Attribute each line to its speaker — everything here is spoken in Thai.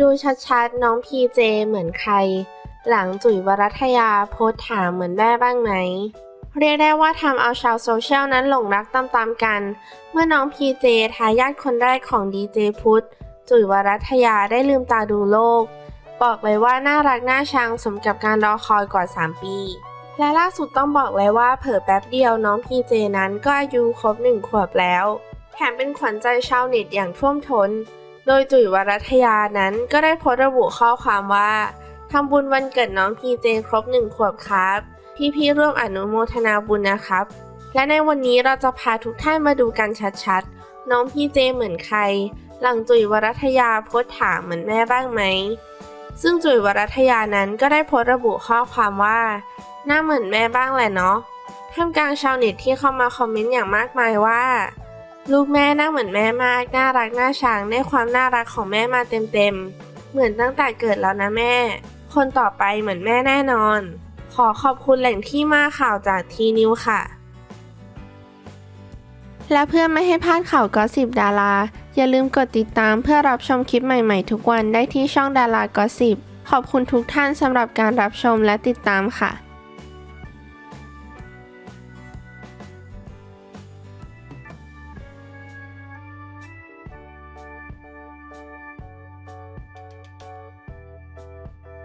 Speaker 1: ดูชัดๆ น้องพีเจเหมือนใคร หลังจุ๋ยวรัตยาโพสต์ถามเหมือนแม่บ้างไหม เรียกได้ว่าทำเอาชาวโซเชียลนั้นหลงรักตามๆกัน เมื่อน้องพีเจทายาทคนแรกของดีเจพุทธจุ๋ยวรัตยาได้ลืมตาดูโลก บอกเลยว่าน่ารักน่าชังสมกับการรอคอยกว่า 3 ปี และล่าสุดต้องบอกเลยว่าเผลอแป๊บเดียวน้องพีเจนั้นก็อายุครบหนึ่งขวบแล้ว แถมเป็นขวัญใจชาวเน็ตอย่างท่วมท้น โดยจุ๋ยวรัตยานั้นก็ได้โพสต์ระบุข้อความว่าทำบุญวันเกิดน้องพีเจครบหนึ่งขวบครับ พี่ๆร่วมอนุโมทนาบุญนะครับ และในวันนี้เราจะพาทุกท่านมาดูกันชัดๆ น้องพีเจเหมือนใคร หลังจุ๋ยวรัตยาโพสถามเหมือนแม่บ้างไหม ซึ่งจุ๋ยวรัตยานั้นก็ได้โพสต์ระบุข้อความว่าหน้าเหมือนแม่บ้างแหละเนาะท่ามกลางชาวเน็ตที่เข้ามาคอมเมนต์อย่างมากมายว่า ลูกแม่น้าเหมือนแม่มาก น่ารักน่าชังได้ความน่ารักของแม่มาเต็มๆ เหมือนตั้งแต่เกิดแล้วนะแม่ คนต่อไปเหมือนแม่แน่นอน ขอขอบคุณแหล่งที่มาข่าวจากทีนิวค่ะ และเพื่อไม่ให้พลาดข่าวก็สิบดารา อย่าลืมกดติดตามเพื่อรับชมคลิปใหม่ๆ ทุกวันได้ที่ช่องดารากอสิบขอบคุณทุกท่านสำหรับการรับชมและติดตามค่ะ